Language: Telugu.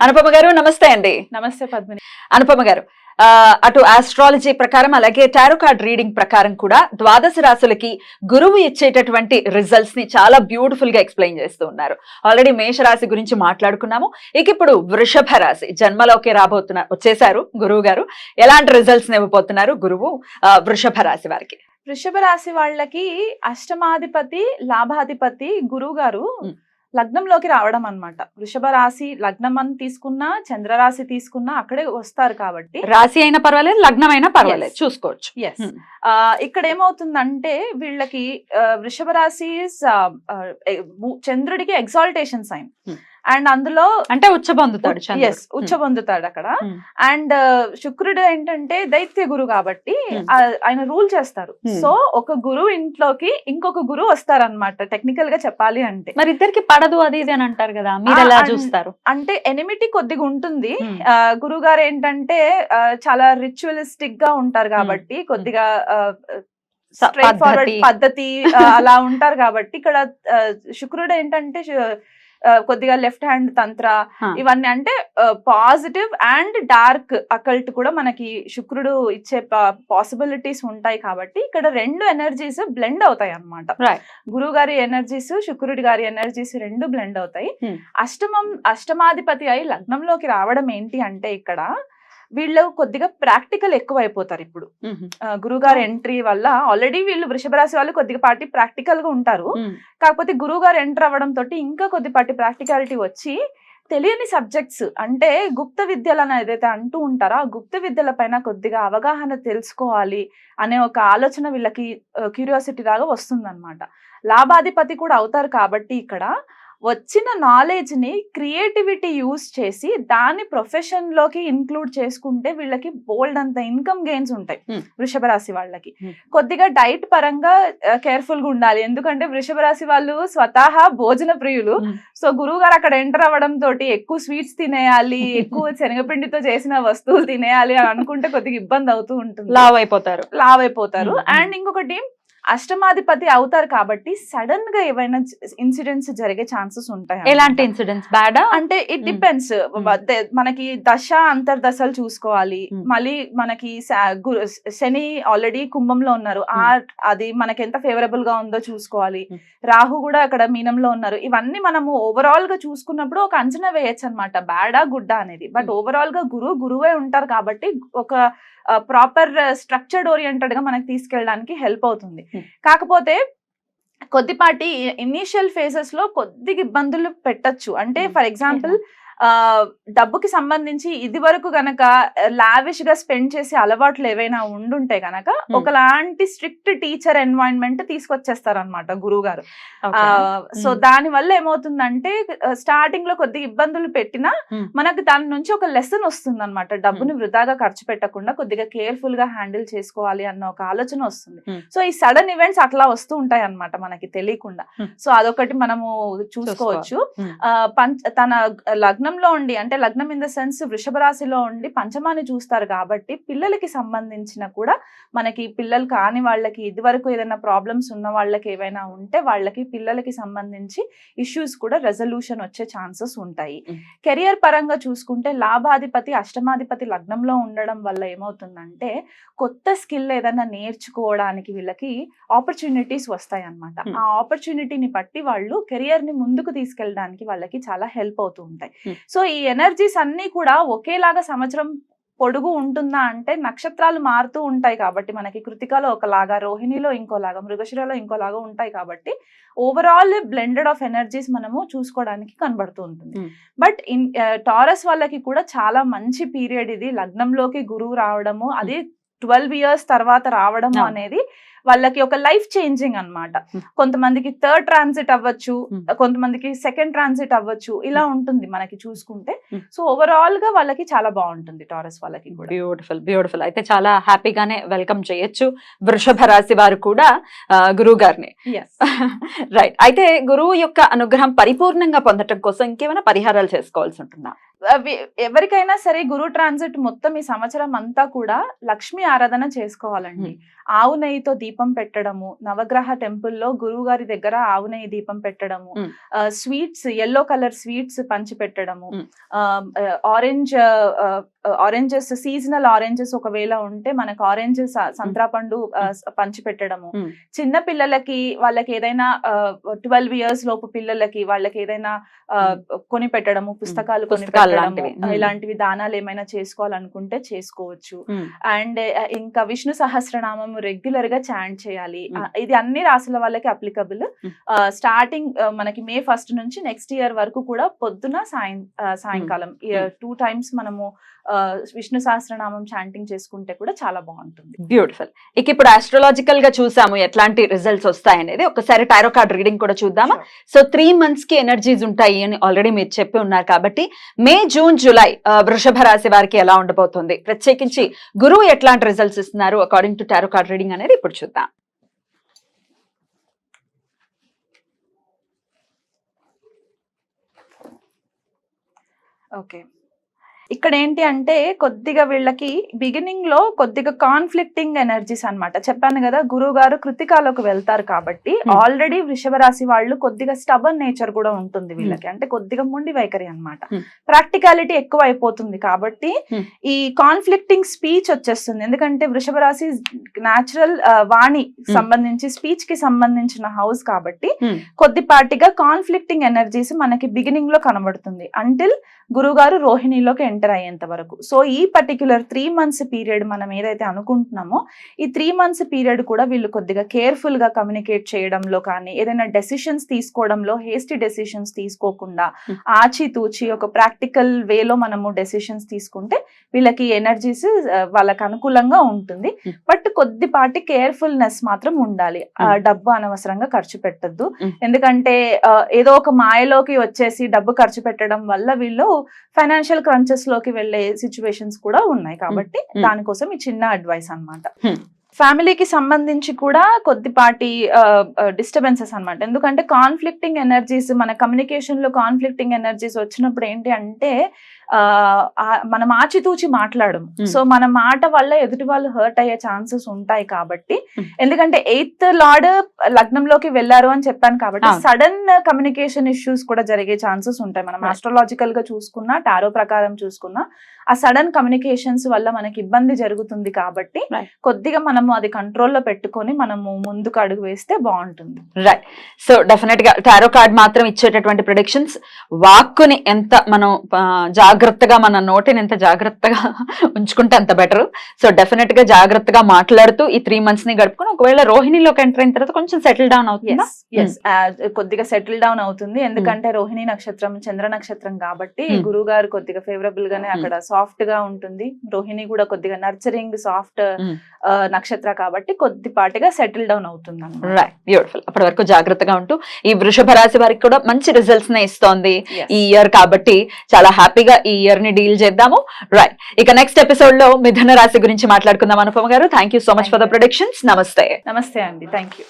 అనుపమ గారు నమస్తే అండి. నమస్తే పద్మిని. అనుపమ గారు ఆ, అటు ఆస్ట్రాలజీ ప్రకారం అలాగే టారో కార్డ్ రీడింగ్ ప్రకారం కూడా ద్వాదశ రాశులకి గురువు ఇచ్చేటటువంటి రిజల్ట్స్ని చాలా బ్యూటిఫుల్గా ఎక్స్ప్లెయిన్ చేస్తూ ఉన్నారు. ఆల్రెడీ మేషరాశి గురించి మాట్లాడుకున్నాము. ఇక ఇప్పుడు వృషభ రాశి జన్మలోకి రాబోతున్న వచ్చేసారు గురువు గారు. ఎలాంటి రిజల్ట్స్ ఇవ్వబోతున్నారు గురువు వృషభ రాశి వారికి? వృషభ రాశి వాళ్ళకి అష్టమాధిపతి లాభాధిపతి గురువు గారు. లగ్నంలోకి రావడం అన్నమాట వృషభ రాశి లగ్నం అని తీసుకున్నా చంద్రరాశి తీసుకున్నా అక్కడే వస్తారు కాబట్టి రాశి అయినా పర్వాలేదు లగ్నం అయినా పర్వాలేదు. చూసుకోవచ్చు ఎస్ Hmm. ఇక్కడ ఏమవుతుందంటే వీళ్ళకి వృషభ రాశి చంద్రుడికి ఎగ్జాల్టేషన్ సైన్. అండ్ అందులో అంటే ఉచ్చ పొందుతాడు చంద్రుడు. ఎస్ ఉచ్చ పొందుతాడు అక్కడ Hmm. అండ్ శుక్రుడు ఏంటంటే దైత్య గురు కాబట్టి Hmm. ఆయన రూల్ చేస్తారు Hmm. సో ఒక గురువు ఇంట్లోకి ఇంకొక గురువు వస్తారనమాట టెక్నికల్గా చెప్పాలి అంటే మరి ఇద్దరికి పడదు అది ఇది అని అంటారు కదా మీరు ఎలా చూస్తారు అంటే ఎనిమిటీ కొద్దిగా ఉంటుంది Hmm. ఆ, గురువు గారు ఏంటంటే చాలా రిచువలిస్టిక్గా ఉంటారు కాబట్టి కొద్దిగా స్ట్రైట్ ఫార్వర్డ్ పద్ధతి. అలా ఉంటారు కాబట్టి ఇక్కడ శుక్రుడు ఏంటంటే కొద్దిగా లెఫ్ట్ హ్యాండ్ తంత్ర. ఇవన్నీ అంటే పాజిటివ్ అండ్ డార్క్ అకల్ట్ కూడా మనకి శుక్రుడు ఇచ్చే పాసిబిలిటీస్ ఉంటాయి కాబట్టి ఇక్కడ రెండు ఎనర్జీస్ బ్లెండ్ అవుతాయి అన్నమాట Right. గురువు గారి ఎనర్జీస్ శుక్రుడి గారి ఎనర్జీస్ రెండు బ్లెండ్ అవుతాయి Hmm. అష్టమం అష్టమాధిపతి అయి లగ్నంలోకి రావడం ఏంటి అంటే ఇక్కడ వీళ్ళు కొద్దిగా ప్రాక్టికల్ ఎక్కువ అయిపోతారు ఇప్పుడు గురువుగారి ఎంట్రీ వల్ల ఆల్రెడీ వీళ్ళు వృషభ రాశి వాళ్ళు కొద్దిగా పాటి ప్రాక్టికల్గా ఉంటారు. కాకపోతే గురువు గారు ఎంటర్ అవ్వడం తోటి ఇంకా కొద్దిపాటి ప్రాక్టికాలిటీ వచ్చి తెలియని సబ్జెక్ట్స్ అంటే గుప్త విద్యలను ఏదైతే అంటూ ఉంటారో ఆ గుప్త విద్యల పైన కొద్దిగా అవగాహన తెలుసుకోవాలి అనే ఒక ఆలోచన వీళ్ళకి క్యూరియాసిటీ లాగా వస్తుందన్నమాట. లాభాధిపతి కూడా అవుతారు కాబట్టి ఇక్కడ వచ్చిన నాలెడ్జ్ని క్రియేటివిటీ యూస్ చేసి దాన్ని ప్రొఫెషన్లోకి ఇన్క్లూడ్ చేసుకుంటే వీళ్ళకి బోల్డ్ అంత ఇన్కమ్ గెయిన్స్ ఉంటాయి. వృషభ రాశి వాళ్ళకి. కొద్దిగా డైట్ పరంగా కేర్ఫుల్గా ఉండాలి ఎందుకంటే వృషభ రాశి వాళ్ళు స్వతహా భోజన ప్రియులు. సో గురువు గారు అక్కడ ఎంటర్ అవ్వడం తోటి ఎక్కువ స్వీట్స్ తినేయాలి ఎక్కువ శనగపిండితో చేసిన వస్తువులు తినేయాలి అని అనుకుంటే కొద్దిగా ఇబ్బంది అవుతూ ఉంటుంది లావ్ అయిపోతారు లావ్ అయిపోతారు. అండ్ ఇంకొకటి అష్టమాధిపతి అవుతారు కాబట్టి సడన్గా ఏవైనా ఇన్సిడెంట్స్ జరిగే ఛాన్సెస్ ఉంటాయి. ఎలాంటి ఇన్సిడెంట్స్ బ్యాడా అంటే ఇట్. డిపెండ్స్. మనకి దశ అంతర్దశలు చూసుకోవాలి. మళ్ళీ మనకి శని ఆల్రెడీ కుంభంలో ఉన్నారు ఆ అది మనకి ఎంత ఫేవరబుల్గా ఉందో చూసుకోవాలి. రాహు కూడా అక్కడ మీనంలో ఉన్నారు ఇవన్నీ మనము ఓవరాల్గా చూసుకున్నప్పుడు ఒక అంచనా వేయచ్చు అనమాట బ్యాడా గుడ్డా అనేది బట్. ఓవరాల్గా గురువు గురువే ఉంటారు కాబట్టి ఒక ప్రాపర్ స్ట్రక్చర్డ్ ఓరియంటెడ్గా మనకి తీసుకెళ్ళడానికి హెల్ప్ అవుతుంది మ్మ్. కాకపోతే కొద్దిపాటి ఇనీషియల్ ఫేజెస్లో కొద్దిగా ఇబ్బందులు పెట్టచ్చు అంటే. ఫర్ ఎగ్జాంపుల్ ఆ డబ్బుకి సంబంధించి ఇది వరకు గనక లావిష్గా స్పెండ్ చేసే అలవాట్లు ఏవైనా ఉండుంటే గనక. ఒకలాంటి స్ట్రిక్ట్ టీచర్ ఎన్వైరన్మెంట్ తీసుకొచ్చేస్తారు అనమాట గురువు గారు. సో. దాని వల్ల ఏమవుతుందంటే స్టార్టింగ్లో కొద్దిగా ఇబ్బందులు పెట్టినా. మనకు దాని నుంచి ఒక లెసన్ వస్తుంది అనమాట డబ్బుని వృధాగా ఖర్చు పెట్టకుండా కొద్దిగా కేర్ఫుల్గా హ్యాండిల్ చేసుకోవాలి అన్న ఒక ఆలోచన వస్తుంది. సో ఈ సడన్ ఈవెంట్స్ అట్లా వస్తూ ఉంటాయి అన్నమాట మనకి తెలియకుండా. సో అదొకటి మనము చూసుకోవచ్చు పంచ తన లగ్నంలో ఉండి అంటే లగ్నం ఇన్ ద సెన్స్ వృషభ రాశిలో ఉండి పంచమాన్ని చూస్తారు కాబట్టి పిల్లలకి సంబంధించిన కూడా మనకి పిల్లలు కాని వాళ్ళకి ఇదివరకు ఏదైనా ప్రాబ్లమ్స్ ఉన్న వాళ్ళకి ఏవైనా ఉంటే వాళ్ళకి పిల్లలకి సంబంధించి ఇష్యూస్ కూడా రెజల్యూషన్ వచ్చే ఛాన్సెస్ ఉంటాయి. కెరియర్ పరంగా చూసుకుంటే లాభాధిపతి అష్టమాధిపతి లగ్నంలో ఉండడం వల్ల ఏమవుతుందంటే కొత్త స్కిల్ ఏదైనా నేర్చుకోవడానికి వీళ్ళకి ఆపర్చునిటీస్ వస్తాయి అన్నమాట Hmm. ఆ ఆపర్చునిటీని బట్టి వాళ్ళు కెరియర్ని ముందుకు తీసుకెళ్ళడానికి వాళ్ళకి చాలా హెల్ప్ అవుతూ ఉంటాయి. సో ఈ ఎనర్జీస్ అన్ని కూడా ఒకేలాగా సంవత్సరం పొడుగు ఉంటుందా అంటే నక్షత్రాలు మారుతూ ఉంటాయి కాబట్టి మనకి కృతికలో ఒకలాగా రోహిణిలో ఇంకోలాగా మృగశిరలో ఇంకోలాగా ఉంటాయి కాబట్టి ఓవరాల్ బ్లెండెడ్ ఆఫ్ ఎనర్జీస్ మనము చూసుకోవడానికి కనబడుతూ ఉంటుంది Hmm. బట్ ఇన్ టారస్ వాళ్ళకి కూడా చాలా మంచి పీరియడ్ ఇది లగ్నంలోకి గురువు రావడము అది ట్వెల్వ్ ఇయర్స్ తర్వాత రావడం అవును. అనేది వాళ్ళకి ఒక లైఫ్ చేంజింగ్ అన్నమాట Hmm. కొంతమందికి థర్డ్ ట్రాన్సిట్ అవ్వచ్చు Hmm. కొంతమందికి సెకండ్ ట్రాన్సిట్ అవ్వచ్చు ఇలా ఉంటుంది మనకి చూసుకుంటే Hmm. సో ఓవరాల్గా వాళ్ళకి చాలా బాగుంటుంది టారస్ వాళ్ళకి బ్యూటిఫుల్ బ్యూటిఫుల్ అయితే చాలా హ్యాపీగానే వెల్కమ్ చేయొచ్చు వృషభ రాశి వారు కూడా గురువు గారిని. రైట్ అయితే గురువు యొక్క అనుగ్రహం పరిపూర్ణంగా పొందటం కోసం ఇంకేమైనా పరిహారాలు చేసుకోవాల్సి ఉంటుందా ఎవరికైనా సరే గురు ట్రాన్సిట్ మొత్తం ఈ సంవత్సరం అంతా కూడా లక్ష్మీ ఆరాధన చేసుకోవాలండి ఆవు నెయ్యితో దీపం పెట్టడము నవగ్రహ టెంపుల్లో గురువు గారి దగ్గర ఆవు నెయ్యి దీపం పెట్టడము. స్వీట్స్ ఎల్లో కలర్ స్వీట్స్ పంచి పెట్టడము. ఆరెంజ్ ఆరెంజెస్ సీజనల్ ఆరెంజెస్ ఒకవేళ ఉంటే మనకు ఆరెంజెస్ సంత్రాపండు ఆ, పంచి పెట్టడము. చిన్న పిల్లలకి వాళ్ళకి ఏదైనా ట్వెల్వ్ ఇయర్స్ లోపు పిల్లలకి వాళ్ళకి ఏదైనా కొని పెట్టడము పుస్తకాలు కొని ఇలాంటివి. దానాలు ఏమైనా చేసుకోవాలనుకుంటే చేసుకోవచ్చు. అండ్ ఇంకా విష్ణు సహస్రనామం రెగ్యులర్గా చాంట్ చేయాలి. ఇది అన్ని రాసుల వాళ్ళకి అప్లికబుల్. స్టార్టింగ్ మనకి మే ఫస్ట్ నుంచి నెక్స్ట్ ఇయర్ వరకు కూడా పొద్దున సాయం సాయంకాలం. టూ టైమ్స్ మనము విష్ణు సహస్రనామం చాంటింగ్ చేసుకుంటే కూడా చాలా బాగుంటుంది. బ్యూటిఫుల్ ఇక ఇప్పుడు ఆస్ట్రాలజికల్గా చూసాము ఎట్లాంటి రిజల్ట్స్ వస్తాయనేది. ఒకసారి టైరో కార్డ్ రీడింగ్ కూడా చూద్దామా? సో త్రీ మంత్స్కి ఎనర్జీస్ ఉంటాయి అని ఆల్రెడీ మీరు చెప్పి ఉన్నారు కాబట్టి మే జూన్ జూలై వృషభ రాశి వారికి ఎలా ఉండబోతుంది? ప్రత్యేకించి గురువు ఎట్లాంటి రిజల్ట్స్ ఇస్తున్నారు? According to tarot card reading అనేది ఇప్పుడు చూద్దాం. ఓకే ఇక్కడ ఏంటి అంటే కొద్దిగా వీళ్ళకి బిగినింగ్లో కొద్దిగా కాన్ఫ్లిక్టింగ్ ఎనర్జీస్ అన్నమాట చెప్పాను కదా గురువు గారు కృతికాలోకి వెళ్తారు కాబట్టి. ఆల్రెడీ వృషభ రాశి వాళ్ళు కొద్దిగా స్టబన్ నేచర్ కూడా ఉంటుంది వీళ్ళకి అంటే కొద్దిగా మొండి వైఖరి అన్నమాట Hmm. ప్రాక్టికాలిటీ ఎక్కువ అయిపోతుంది కాబట్టి. ఈ కాన్ఫ్లిక్టింగ్ స్పీచ్ వచ్చేస్తుంది ఎందుకంటే వృషభ రాశి న్యాచురల్ వాణి సంబంధించి స్పీచ్కి సంబంధించిన హౌస్ కాబట్టి. కొద్దిపాటిగా కాన్ఫ్లిక్టింగ్ ఎనర్జీస్ మనకి బిగినింగ్లో కనబడుతుంది అంటిల్ గురుగారు రోహిణిలోకి ఎంటర్ అయ్యేంత వరకు సో ఈ పర్టిక్యులర్ త్రీ మంత్స్ పీరియడ్ మనం ఏదైతే అనుకుంటున్నామో ఈ త్రీ మంత్స్ పీరియడ్ కూడా వీళ్ళు కొద్దిగా కేర్ఫుల్గా కమ్యూనికేట్ చేయడంలో కానీ ఏదైనా డెసిషన్స్ తీసుకోవడంలో హేస్టీ డెసిషన్స్ తీసుకోకుండా Hmm. ఆచితూచి ఒక ప్రాక్టికల్ వేలో మనము డెసిషన్స్ తీసుకుంటే వీళ్ళకి ఎనర్జీస్ వాళ్ళకి అనుకూలంగా ఉంటుంది Hmm. బట్ కొద్దిపాటి కేర్ఫుల్నెస్ మాత్రం ఉండాలి Hmm. డబ్బు అనవసరంగా ఖర్చు పెట్టద్దు. ఎందుకంటే ఏదో ఒక మాయలోకి వచ్చేసి డబ్బు ఖర్చు పెట్టడం వల్ల వీళ్ళు ఫైనాన్షియల్ క్రంచెస్లోకి వెళ్ళే సిచ్యువేషన్స్ కూడా ఉన్నాయి కాబట్టి Hmm. దానికోసం ఈ చిన్న అడ్వైస్ అన్నమాట Hmm. ఫ్యామిలీకి సంబంధించి కూడా కొద్దిపాటి డిస్టర్బెన్సెస్ అన్నమాట ఎందుకంటే కాన్ఫ్లిక్టింగ్ ఎనర్జీస్ మన కమ్యూనికేషన్లో కాన్ఫ్లిక్టింగ్ ఎనర్జీస్ వచ్చినప్పుడు ఏంటి అంటే మనం ఆచితూచి మాట్లాడము. సో మన మాట వల్ల ఎదుటి వాళ్ళు హర్ట్ అయ్యే ఛాన్సెస్ ఉంటాయి కాబట్టి. ఎందుకంటే ఎయిత్ లార్డ్ లగ్నంలోకి వెళ్ళారు అని చెప్పాను కాబట్టి. సడన్ కమ్యూనికేషన్ ఇష్యూస్ కూడా జరిగే ఛాన్సెస్ ఉంటాయి మనం. ఆస్ట్రాలాజికల్గా చూసుకున్నా టారో ప్రకారం చూసుకున్నా ఆ సడన్ కమ్యూనికేషన్స్ వల్ల మనకి ఇబ్బంది జరుగుతుంది కాబట్టి. కొద్దిగా మనము అది కంట్రోల్లో పెట్టుకొని మనము ముందుకు అడుగు వేస్తే బాగుంటుంది రైట్ సో డెఫినెట్గా టారో కార్డ్ మాత్రం ఇచ్చేటటువంటి ప్రొడిక్షన్స్ వాక్కుని ఎంత మనం జాగ్రత్తగా మన నోటిని ఎంత జాగ్రత్తగా ఉంచుకుంటే అంత బెటర్ సో డెఫినెట్గా జాగ్రత్తగా మాట్లాడుతూ ఈ త్రీ మంత్స్ని గడుపుకొని ఒకవేళ రోహిణిలోకి ఎంటర్ అయిన తర్వాత కొంచెం సెటిల్ డౌన్ అవుతుందా కొద్దిగా సెటిల్ డౌన్ అవుతుంది ఎందుకంటే రోహిణి నక్షత్రం చంద్ర నక్షత్రం కాబట్టి Hmm. గురువు గారు కొద్దిగా ఫేవరబుల్ గానే Hmm. అక్కడ సాఫ్ట్గా ఉంటుంది రోహిణి కూడా కొద్దిగా నర్చరింగ్ సాఫ్ట్ Hmm. నక్షత్ర కాబట్టి కొద్దిపాటిగా సెటిల్ డౌన్ అవుతుంది. రైట్ బ్యూటిఫుల్ అప్పటి వరకు జాగ్రత్తగా ఉంటూ ఈ వృషభ రాశి వారికి కూడా మంచి రిజల్ట్స్ నే ఇస్తోంది. ఈ ఇయర్ కాబట్టి చాలా హ్యాపీగా ఈ ఇయర్ని డీల్ చేద్దాము. రైట్ ఇక నెక్స్ట్ ఎపిసోడ్లో మిథున రాశి గురించి మాట్లాడుకుందాం అనుపమ గారు. Thank you so much for the. Predictions నమస్తే నమస్తే అండి థ్యాంక్ యూ